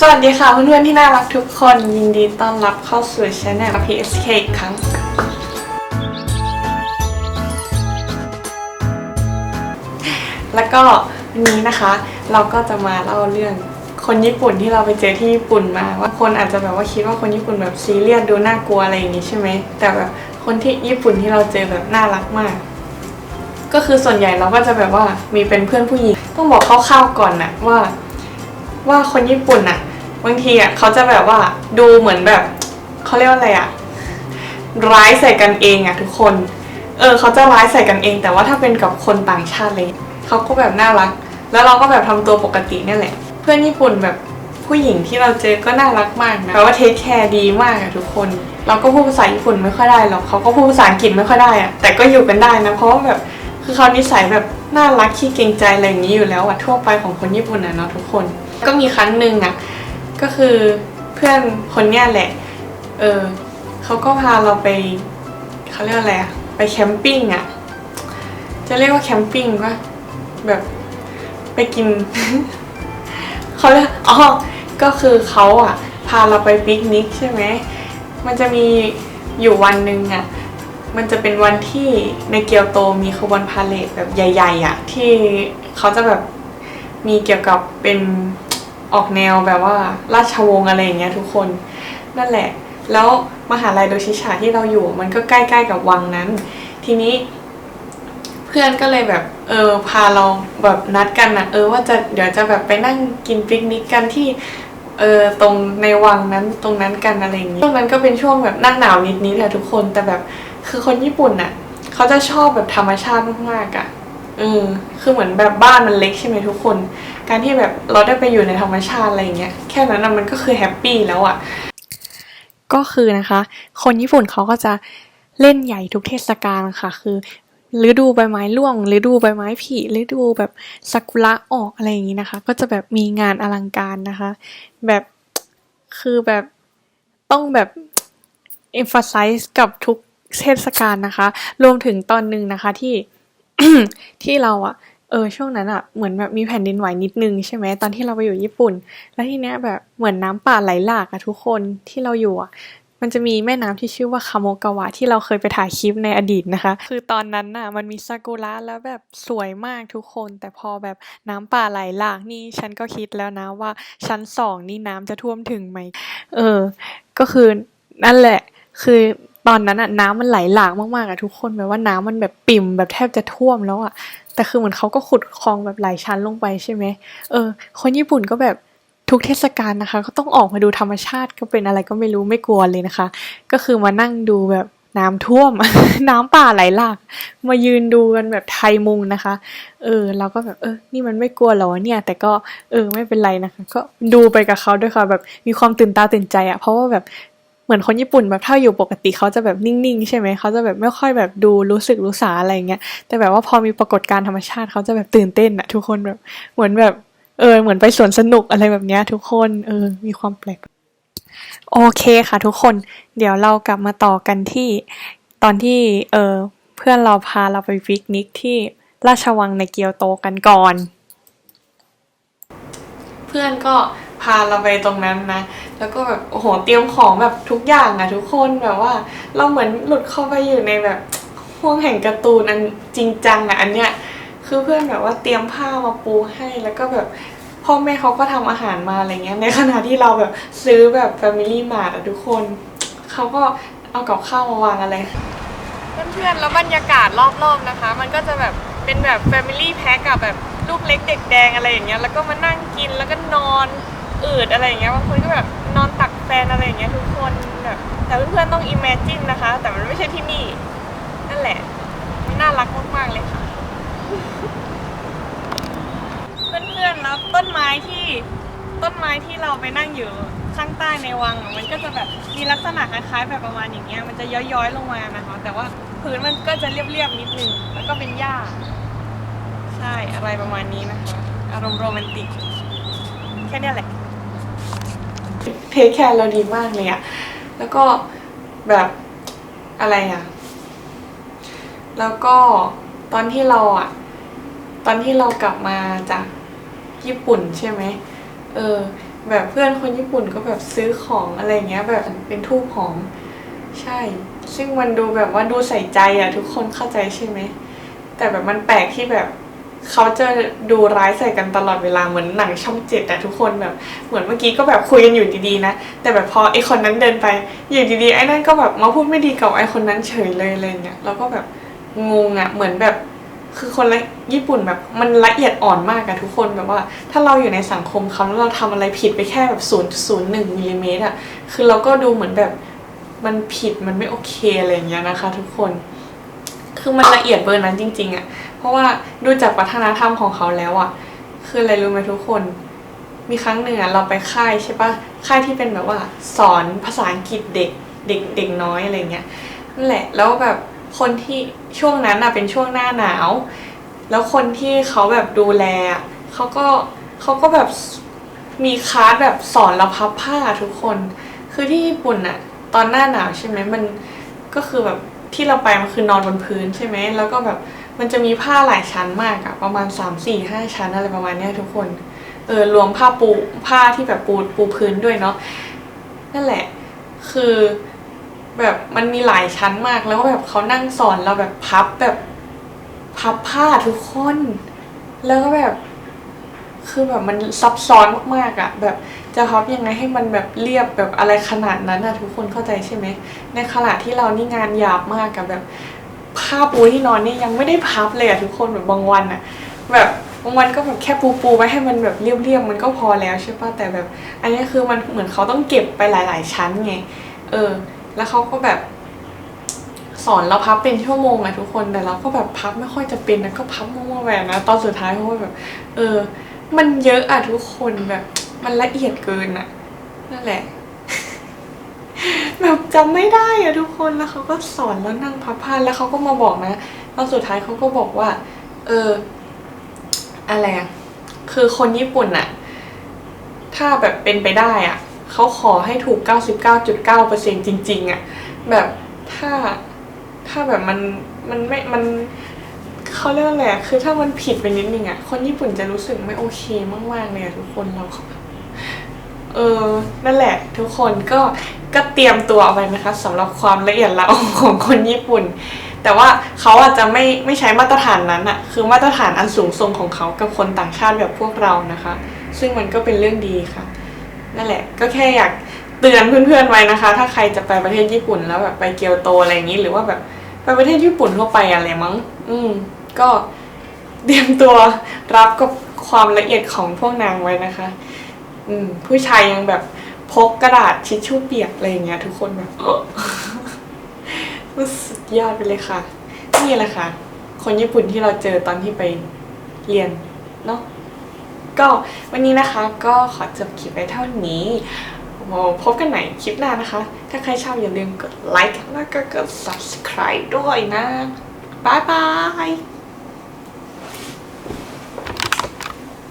สวัสดีค่ะเพื่อนๆที่น่ารักทุกคน ยินดีต้อนรับเข้าสู่ช anel PSK อีกครั้ง แล้วก็วันนี้นะคะ เราก็จะมาเล่าเรื่องคนญี่ปุ่นที่เราไปเจอที่ญี่ปุ่นมาว่าคนอาจจะแบบว่าคิดว่าคนญี่ปุ่นแบบซีเรียสดูน่ากลัวอะไรอย่างนี้ใช่ไหมแต่แบบคนที่ญี่ปุ่นที่เราเจอแบบน่ารักมาก ก็คือส่วนใหญ่เราก็จะแบบว่ามีเป็นเพื่อนผู้หญิง ต้องบอกคร่าวๆก่อนนะว่า ว่าคนญี่ปุ่นอะบางทีอะเขาจะแบบว่าดูเหมือนแบบเขาเรียกว่าอะไรอะร้ายใส่กันเองอะทุกคน เออเขาจะร้ายใส่กันเอง แต่ว่าถ้าเป็นกับคนต่างชาติเลยเขาก็แบบน่ารัก แล้วเราก็แบบทำตัวปกตินี่แหละ เพื่อนญี่ปุ่นแบบผู้หญิงที่เราเจอก็น่ารักมากนะแปลว่าเทคแคร์ดีมากอะทุกคน เราก็พูดภาษาญี่ปุ่นไม่ค่อยได้หรอกเขาก็พูดภาษาอังกฤษไม่ค่อยได้อะแต่ก็อยู่กันได้นะเพราะว่าแบบคือเขานิสัยแบบน่ารักขี้เกรงใจอะไรอย่างนี้อยู่แล้วอะทั่วไปของคนญี่ปุ่นอะเนาะทุกคน ก็มีครั้งหนึ่งอะก็คือเพื่อนคนเนี้ยแหละ เออเขาก็พาเราไปเขาเรียกอะไรอะไปแคมปิ้งอะจะเรียกว่าแคมปิ้งปะแบบไปกิน เขาเรียกอ๋อก็คือเขาอะพาเราไปปิกนิกใช่ไหมมันจะมีอยู่วันหนึ่งอะมันจะเป็นวันที่ในเกียวโตมีขบวนพาเลทแบบใหญ่ ๆอะ่ะที่เขาจะแบบมีเกี่ยวกับเป็น ออกแนวแบบว่าราชวงศ์อะไรอย่างเงี้ยทุกคน นั่นแหละ แล้วมหาลัยโดชิชาที่เราอยู่มันก็ใกล้ๆกับวังนั้น ทีนี้เพื่อนก็เลยแบบเออพาเราแบบนัดกันนะเออว่าจะเดี๋ยวจะแบบไปนั่งกินปิกนิกกันที่เออตรงในวังนั้นตรงนั้นกันอะไรอย่างงี้ช่วงนั้นก็เป็นช่วงแบบหน้าหนาวนิดๆอะทุกคนแต่แบบคือคนญี่ปุ่นอะเขาจะชอบแบบธรรมชาติมากๆอะ เออคือเหมือนแบบบ้านมันเล็กใช่ไหมทุกคน การที่แบบเราได้ไปอยู่ในธรรมชาติอะไรอย่างเงี้ยแค่นั้นนะมันก็คือแฮปปี้แล้วอะก็คือนะคะ คนญี่ปุ่นเขาก็จะเล่นใหญ่ทุกเทศกาลค่ะ คือฤดูใบไม้ร่วงฤดูใบไม้ผลิฤดูแบบซากุระออกอะไรอย่างนี้นะคะ ก็จะแบบมีงานอลังการนะคะ แบบคือแบบต้องแบบ emphasize กับทุกเทศกาลนะคะ รวมถึงตอนหนึ่งนะคะที่ ที่เราอะเออช่วงนั้นอะเหมือนแบบมีแผ่นดินไหวนิดนึงใช่ไหมตอนที่เราไปอยู่ญี่ปุ่น แล้วทีเนี้ยแบบเหมือนน้ำป่าไหลหลากอะทุกคนที่เราอยู่อะมันจะมีแม่น้ำที่ชื่อว่าคาโมกาวะที่เราเคยไปถ่ายคลิปในอดีตนะคะ คือตอนนั้นน่ะมันมีซากุระแล้วแบบสวยมากทุกคน แต่พอแบบน้ำป่าไหลหลากนี่ฉันก็คิดแล้วนะว่าชั้นสองนี่น้ำจะท่วมถึงไหมเออ ก็คือนั่นแหละคือ ตอนนั้นอะน้ำมันไหลหลากมากๆอะทุกคนแบบว่าน้ำมันแบบปิ่มแบบแทบจะท่วมแล้วอะแต่คือเหมือนเขาก็ขุดคลองแบบหลายชั้นลงไปใช่ไหมเออ คนญี่ปุ่นก็แบบทุกเทศกาลนะคะ ก็ต้องออกมาดูธรรมชาติก็เป็นอะไรก็ไม่รู้ไม่กลัวเลยนะคะ ก็คือมานั่งดูแบบน้ำท่วม น้ำป่าไหลหลากมายืนดูกันแบบไทยมุงนะคะ เออเราก็แบบเออ นี่มันไม่กลัวหรอเนี่ย แต่ก็เออไม่เป็นไรนะคะ ก็ดูไปกับเขาด้วยค่ะ แบบมีความตื่นตาตื่นใจอะเพราะว่าแบบ เหมือนคนญี่ปุ่นแบบถ้าอยู่ปกติเขาจะแบบนิ่งๆ ใช่ไหมเขาจะแบบไม่ค่อยแบบดูรู้สึกรู้สาอะไรเงี้ยแต่แบบว่าพอมีปรากฏการธรรมชาติเขาจะแบบตื่นเต้นอะทุกคนแบบเหมือนแบบเออเหมือนไปสวนสนุกอะไรแบบเนี้ยทุกคนเออมีความแปลก โอเคค่ะทุกคน เดี๋ยวเรากลับมาต่อกันที่ตอนที่เออเพื่อนเราพาเราไปปิกนิกที่ราชวังในเกียวโตกันก่อน เพื่อนก็ พาเราไปตรงนั้นนะ แล้วก็แบบโอ้โหเตรียมของแบบทุกอย่างอะทุกคนแบบว่า เราเหมือนหลุดเข้าไปอยู่ในแบบห้วงแห่งการ์ตูนอันจริงจังอะอันเนี้ยคือเพื่อนแบบว่าเตรียมผ้ามาปูให้แล้วก็แบบพ่อแม่เขาก็ทำอาหารมาอะไรเงี้ยในขณะที่เราแบบซื้อแบบ Family Mart อะทุกคนเขาก็เอากับข้าวมาวางอะไรเพื่อนๆแล้วบรรยากาศรอบๆนะคะ มันก็จะแบบเป็นแบบ Family Pack อะแบบลูกเล็กเด็กแดงอะไรอย่างเงี้ยแล้วก็มานั่งกินแล้วก็นอน อืดอะไรอย่างเงี้ยบางคนก็แบบนอนตักแฟนอะไรอย่างเงี้ยทุกคนแบบแต่เพื่อนๆต้อง imagine นะคะ แต่มันไม่ใช่ที่นี่ นั่นแหละมันน่ารักมากๆเลยค่ะ เพื่อนๆแล้วต้นไม้ที่ต้นไม้ที่เราไปนั่งอยู่ข้างใต้ในวังอะมันก็จะแบบมีลักษณะคล้ายๆแบบประมาณอย่างเงี้ยมันจะย้อยๆลงมานะคะ แต่ว่าพื้นมันก็จะเรียบๆนิดนึงแล้วก็เป็นหญ้าใช่อะไรประมาณนี้นะคะอารมณ์โรแมนติกแค่เนี้ยแหละ เทคแคร์เราดีมากเลยอะแล้วก็แบบอะไรอะแล้วก็ตอนที่เราอะตอนที่เรากลับมาจากญี่ปุ่นใช่ไหมเออ แบบเพื่อนคนญี่ปุ่นก็แบบซื้อของอะไรเงี้ย แบบเป็นทูบหอมใช่ ซึ่งมันดูแบบว่าดูใส่ใจอะทุกคนเข้าใจใช่ไหมแต่แบบมันแปลกที่แบบ เขาจะดูร้ายใส่กันตลอดเวลาเหมือนหนังช่องเจ็ดอะทุกคนแบบ เหมือนเมื่อกี้ก็แบบคุยกันอยู่ดีๆนะ แต่แบบพอไอคนนั้นเดินไป อยู่ดีๆไอ้นั่นก็แบบมาพูดไม่ดีกับไอคนนั้นเฉยเลยอะไรเงี้ยแล้วก็แบบงงอะเหมือนแบบคือคนละญี่ปุ่นแบบมันละเอียดอ่อนมากอะทุกคนแบบว่า ถ้าเราอยู่ในสังคมเขาแล้วเราทำอะไรผิดไปแค่แบบศูนย์ศูนย์หนึ่งมิลลิเมตรอะคือเราก็ดูเหมือนแบบมันผิดมันไม่โอเคอะไรอย่างเงี้ยนะคะ ทุกคน คือมันละเอียดเบอร์นั้นจริง ๆอะเพราะว่าดูจากวัฒนธรรมของเขาแล้วอะคืออะไรรู้ไหมทุกคน มีครั้งหนึ่งอะเราไปค่ายใช่ปะค่ายที่เป็นแบบว่า สอนภาษาอังกฤษเด็กเด็กเด็กน้อยอะไรเงี้ยนั่นแหละแล้วแบบคนที่ช่วงนั้นอะเป็นช่วงหน้าหนาว แล้วคนที่เขาแบบดูแลเขาก็เขาก็แบบมีคลาสแบบสอนเราพับผ้าทุกคน คือที่ญี่ปุ่นอะตอนหน้าหนาวใช่ไหมมันก็คือแบบ ที่เราไปมันคือนอนบนพื้นใช่ไหมแล้วก็แบบมันจะมีผ้าหลายชั้นมากอะประมาณ3 4 5ชั้นอะไรประมาณเนี้ยทุกคนเออรวมผ้าปูผ้าที่แบบปูปูพื้นด้วยเนาะนั่นแหละ คือแบบมันมีหลายชั้นมากแล้วก็แบบเขานั่งสอนเราแบบพับแบบพับผ้าทุกคน แล้วก็แบบ คือแบบมันซับซ้อนมากๆอะแบบ จะพับยังไงให้มันแบบเรียบแบบอะไรขนาดนั้นอะทุกคนเข้าใจใช่ไหม ในขณะที่เรานี่งานหยาบมากกับแบบผ้าปูที่นอนนี่ยังไม่ได้พับเลยอะทุกคนแบบบางวันอะแบบบางวันก็แบบแค่ปูปูไว้ให้มันแบบเรียบๆมันก็พอแล้วใช่ปะแต่แบบ อันนี้คือมันเหมือนเขาต้องเก็บไปหลาย ๆ ชั้นไง เออ แล้วเขาก็แบบสอนเราพับเป็นชั่วโมงอะทุกคนแต่เราก็แบบพับไม่ค่อยจะเป็นนะก็พับมั่วๆไปนะตอนสุดท้ายเพราะว่าแบบ เออ มันเยอะอะทุกคนแบบ มันละเอียดเกินอะนั่นแหละ แบบจำไม่ได้อะทุกคนแล้วเขาก็สอนแล้วนั่งพับผ้าแล้วเขาก็มาบอกนะตอนสุดท้ายเขาก็บอกว่า เออ อะไรอะคือคนญี่ปุ่นอะถ้าแบบเป็นไปได้อะเขาขอให้ถูก 99.9%จริง ๆอะแบบถ้าถ้าแบบมันมันไม่มันเขาเรียกอะไรคือถ้ามันผิดไปนิดนึงอะคนญี่ปุ่นจะรู้สึกไม่โอเคมากๆเลยอะทุกคนเรา เออ นั่นแหละทุกคนก็ก็เตรียมตัวเอาไว้นะคะสำหรับความละเอียดละออของคนญี่ปุ่น แต่ว่าเขาอาจจะไม่ไม่ใช้มาตรฐานนั้นอะคือมาตรฐานอันสูงส่งของเขากับคนต่างชาติแบบพวกเรานะคะ ซึ่งมันก็เป็นเรื่องดีค่ะ นั่นแหละ ก็แค่อยากเตือนเพื่อนๆไว้นะคะ ถ้าใครจะไปประเทศญี่ปุ่นแล้วแบบไปเกียวโตอะไรอย่างนี้หรือว่าแบบไปประเทศญี่ปุ่นทั่วไปอะไรมั้ง อืม ก็เตรียมตัวรับกับความละเอียดของพวกนางไว้นะคะ อืมผู้ชายยังแบบพกกระดาษทิชชู่เปียกอะไรอย่างเงี้ย ทุกคนแบบสุดยอดไปเลยค่ะ นี่แหละค่ะ คนญี่ปุ่นที่เราเจอตอนที่ไปเรียนเนาะก็วันนี้นะคะก็ขอจบคลิปไปเท่านี้มาพบกันใหม่คลิปหน้านะคะ ถ้าใครชอบอย่าลืมกดไลค์แล้วก็กด subscribe ด้วยนะ บ๊ายบาย